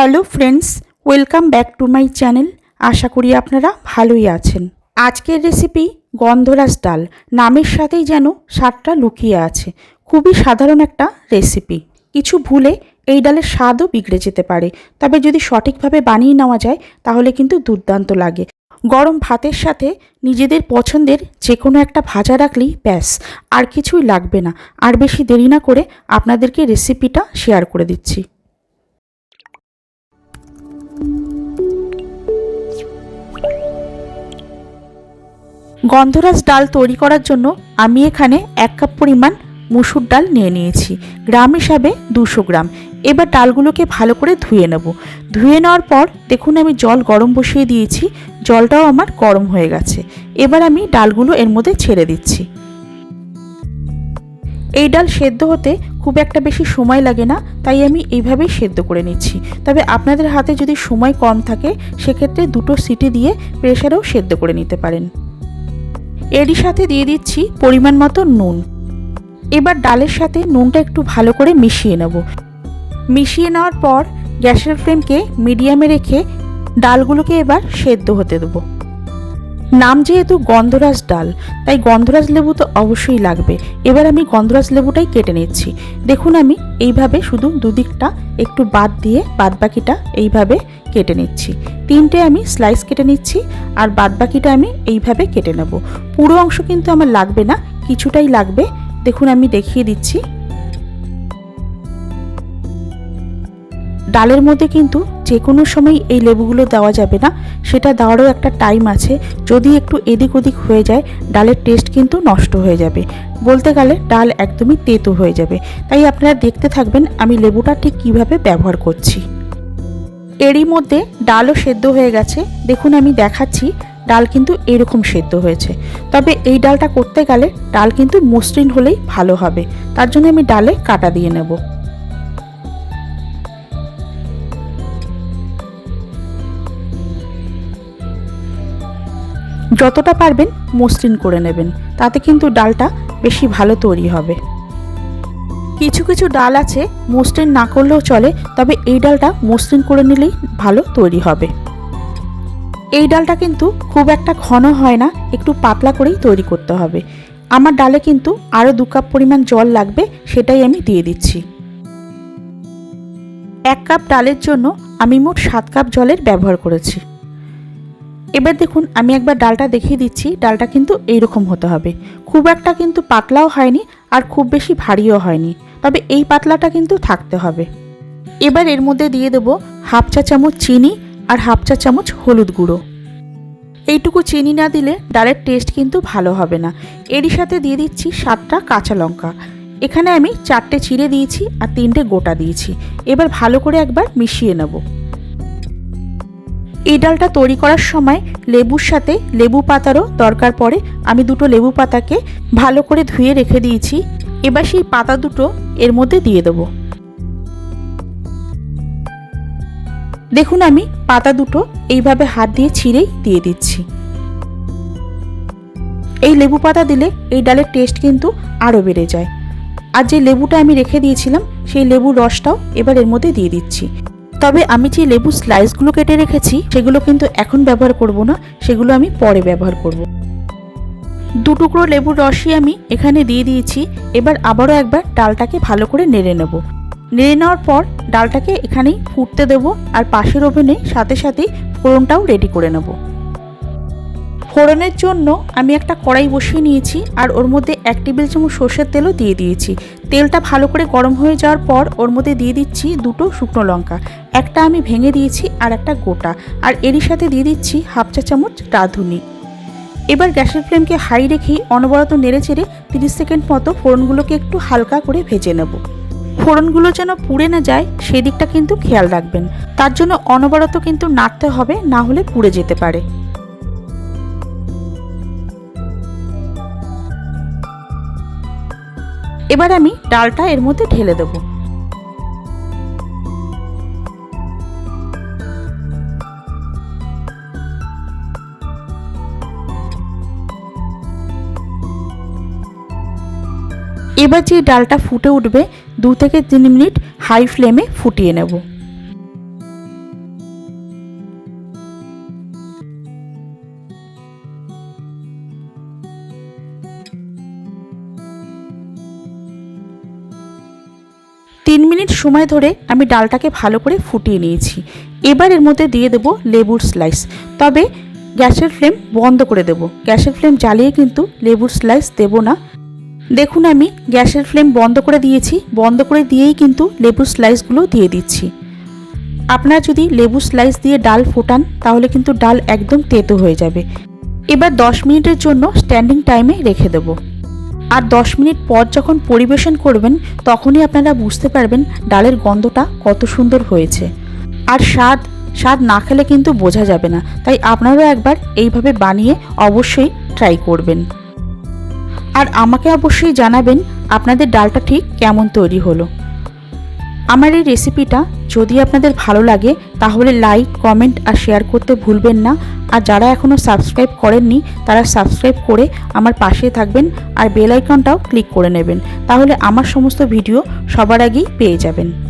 Hello friends, welcome back to my channel. আশা করি আপনারা ভালোই আছেন। আজকের রেসিপি গন্ধরাজ ডাল, নামের সাথেই যেন স্বাদটা লুকিয়ে আছে। খুবই সাধারণ একটা রেসিপি। কিছু ভুলে এই ডালের স্বাদও বিগড়ে যেতে পারে। তবে যদি সঠিকভাবে বানিয়ে নেওয়া যায়, তাহলে কিন্তু দুর্দান্ত লাগে। গরম ভাতের সাথে নিজেদের পছন্দের যে কোনো একটা ভাজা রাখলেই ব্যাস, আর কিছুই লাগবে না। আর বেশি দেরি না করে আপনাদেরকে রেসিপিটা শেয়ার করে দিচ্ছি। গন্ধরাজ ডাল তৈরি করার জন্য আমি এখানে এক কাপ পরিমাণ মুসুর ডাল নিয়ে নিয়েছি। গ্রাম হিসাবে দুশো গ্রাম। এবার ডালগুলোকে ভালো করে ধুয়ে নেব। ধুয়ে নেওয়ার পর দেখুন আমি জল গরম বসিয়ে দিয়েছি। জলটাও আমার গরম হয়ে গেছে। এবার আমি ডালগুলো এর মধ্যে ছেড়ে দিচ্ছি। এই ডাল সেদ্ধ হতে খুব একটা বেশি সময় লাগে না, তাই আমি এইভাবেই সেদ্ধ করে নিচ্ছি। তবে আপনাদের হাতে যদি সময় কম থাকে, সেক্ষেত্রে দুটো সিটি দিয়ে প্রেশারেও সেদ্ধ করে নিতে পারেন। এরই সাথে দিয়ে দিচ্ছি পরিমাণ মতো নুন। এবার ডালের সাথে নুনটা একটু ভালো করে মিশিয়ে নেব। মিশিয়ে নেওয়ার পর গ্যাসের ফ্লেমকে মিডিয়ামে রেখে ডালগুলোকে এবার সেদ্ধ হতে দেবো। নাম যেহেতু গন্ধরাজ ডাল, তাই গন্ধরাজ লেবু তো অবশ্যই লাগবে। এবার আমি গন্ধরাজ লেবুটাই কেটে নিচ্ছি। দেখুন আমি এইভাবে শুধু দুদিকটা একটু বাদ দিয়ে বাদবাকিটা এইভাবে কেটে নিচ্ছি। তিনটে আমি স্লাইস কেটে নিচ্ছি আর বাদবাকিটা আমি এইভাবে কেটে নেব। পুরো অংশ কিন্তু আমার লাগবে না, কিছুটাই লাগবে। দেখুন, আমি দেখিয়ে দিচ্ছি। ডালের মধ্যে কিন্তু যে কোনো সময় এই লেবুগুলো দেওয়া যাবে না, সেটা দেওয়ারও একটা টাইম আছে। যদি একটু এদিক ওদিক হয়ে যায়, ডালের টেস্ট কিন্তু নষ্ট হয়ে যাবে। বলতে গেলে ডাল একদমই তেতো হয়ে যাবে। তাই আপনারা দেখতে থাকবেন আমি লেবুটা ঠিক কীভাবে ব্যবহার করছি। এরই মধ্যে ডালও সেদ্ধ হয়ে গেছে। দেখুন, আমি দেখাচ্ছি, ডাল কিন্তু এরকম সেদ্ধ হয়েছে। তবে এই ডালটা করতে গেলে ডাল কিন্তু মসৃণ হলেই ভালো হবে। তার জন্য আমি ডালে কাটা দিয়ে নেব। যতটা পারবেন মসৃণ করে নেবেন, তাতে কিন্তু ডালটা বেশি ভালো তৈরি হবে। কিছু কিছু ডাল আছে, মসৃণ না করলেও চলে, তবে এই ডালটা মসৃণ করে নিলেই ভালো তৈরি হবে। এই ডালটা কিন্তু খুব একটা ঘন হয় না, একটু পাতলা করেই তৈরি করতে হবে। আমার ডালে কিন্তু আরও দু কাপ পরিমাণ জল লাগবে, সেটাই আমি দিয়ে দিচ্ছি। এক কাপ ডালের জন্য আমি মোট সাত কাপ জলের ব্যবহার করেছি। এবার দেখুন, আমি একবার ডালটা দেখিয়ে দিচ্ছি, ডালটা কিন্তু এইরকম হতে হবে। খুব একটা কিন্তু পাতলাও হয়নি, আর খুব বেশি ভারীও হয়নি। তবে এই পাতলাটা কিন্তু থাকতে হবে। এবার এর মধ্যে দিয়ে দেব হাফ চা চামচ চিনি আর হাফ চা চামচ হলুদ গুঁড়ো। এইটুকু চিনি না দিলে ডালের টেস্ট কিন্তু ভালো হবে না। এরই সাথে দিয়ে দিচ্ছি সাতটা কাঁচা লঙ্কা। এখানে আমি চারটে চিড়ে দিয়েছি আর তিনটে গোটা দিয়েছি। এবার ভালো করে একবার মিশিয়ে নেব। এই ডালটা তৈরি করার সময় লেবুর সাথে লেবু পাতারও দরকার পড়ে। আমি দুটো লেবু পাতাকে ভালো করে ধুয়ে রেখে দিয়েছি। এবার সেই পাতা দুটো এর মধ্যে দিয়ে দেবো। দেখুন আমি পাতা দুটো এইভাবে হাত দিয়ে ছিঁড়েই দিয়ে দিচ্ছি। এই লেবু পাতা দিলে এই ডালের টেস্ট কিন্তু আরও বেড়ে যায়। আর যে লেবুটা আমি রেখে দিয়েছিলাম, সেই লেবুর রসটাও এবার এর মধ্যে দিয়ে দিচ্ছি। তবে আমি যে লেবু স্লাইসগুলো কেটে রেখেছি, সেগুলো কিন্তু এখন ব্যবহার করব না, সেগুলো আমি পরে ব্যবহার করব। দু টুকরো লেবুর রসই আমি এখানে দিয়ে দিয়েছি। এবার আবারও একবার ডালটাকে ভালো করে নেড়ে নেব। নেড়ে নেওয়ার পর ডালটাকে এখানেই ফুটতে দেব আর পাশের ওভেনে সাথে সাথেই ফোড়নটাও রেডি করে নেব। ফোড়নের জন্য আমি একটা কড়াই বসিয়ে নিয়েছি আর ওর মধ্যে এক টেবিল চামচ সর্ষের তেলও দিয়ে দিয়েছি। তেলটা ভালো করে গরম হয়ে যাওয়ার পর ওর মধ্যে দিয়ে দিচ্ছি দুটো শুকনো লঙ্কা। একটা আমি ভেঙে দিয়েছি আর একটা গোটা। আর এরই সাথে দিয়ে দিচ্ছি হাফ চা চামচ রাঁধুনি। এবার গ্যাসের ফ্লেমকে হাই রেখেই অনবরত নেড়ে চেড়ে তিরিশ সেকেন্ড মতো ফোড়নগুলোকে একটু হালকা করে ভেজে নেব। ফোড়নগুলো যেন পুড়ে না যায়, সেদিকটা কিন্তু খেয়াল রাখবেন। তার জন্য অনবরত কিন্তু নাড়তে হবে, না হলে পুড়ে যেতে পারে। এবার আমি ডালটা এর মধ্যে ঢেলে দেবো। এবার যে ডালটা ফুটে উঠবে, দু থেকে তিন মিনিট হাই ফ্লেমে ফুটিয়ে নেব। তিন মিনিট সময় ধরে আমি ডালটাকে ভালো করে ফুটিয়ে নিয়েছি। এবার এর মধ্যে দিয়ে দেব লেবুর স্লাইস। তবে গ্যাসের ফ্লেম বন্ধ করে দেব। গ্যাসের ফ্লেম জ্বালিয়ে কিন্তু লেবুর স্লাইস দেব না। দেখুন আমি গ্যাসের ফ্লেম বন্ধ করে দিয়েছি। বন্ধ করে দিয়েই কিন্তু লেবুর স্লাইসগুলো দিয়ে দিচ্ছি। আপনারা যদি লেবু স্লাইস দিয়ে ডাল ফোটান, তাহলে কিন্তু ডাল একদম তেতো হয়ে যাবে। এবার দশ মিনিটের জন্য স্ট্যান্ডিং টাইমে রেখে দেবো। আর দশ মিনিট পর যখন পরিবেশন করবেন, তখনই আপনারা বুঝতে পারবেন ডালের গন্ধটা কত সুন্দর হয়েছে। আর স্বাদ স্বাদ না খেলে কিন্তু বোঝা যাবে না। তাই আপনারাও একবার এইভাবে বানিয়ে অবশ্যই ট্রাই করবেন। আর আমাকে অবশ্যই জানাবেন আপনাদের ডালটা ঠিক কেমন তৈরি হলো। আমার এই রেসিপিটা যদি আপনাদের ভালো লাগে, তাহলে লাইক, কমেন্ট আর শেয়ার করতে ভুলবেন না। আর যারা এখনও সাবস্ক্রাইব করেননি, তারা সাবস্ক্রাইব করে আমার পাশে থাকবেন আর বেল আইকনটাও ক্লিক করে নেবেন। তাহলে আমার সমস্ত ভিডিও সবার আগেই পেয়ে যাবেন।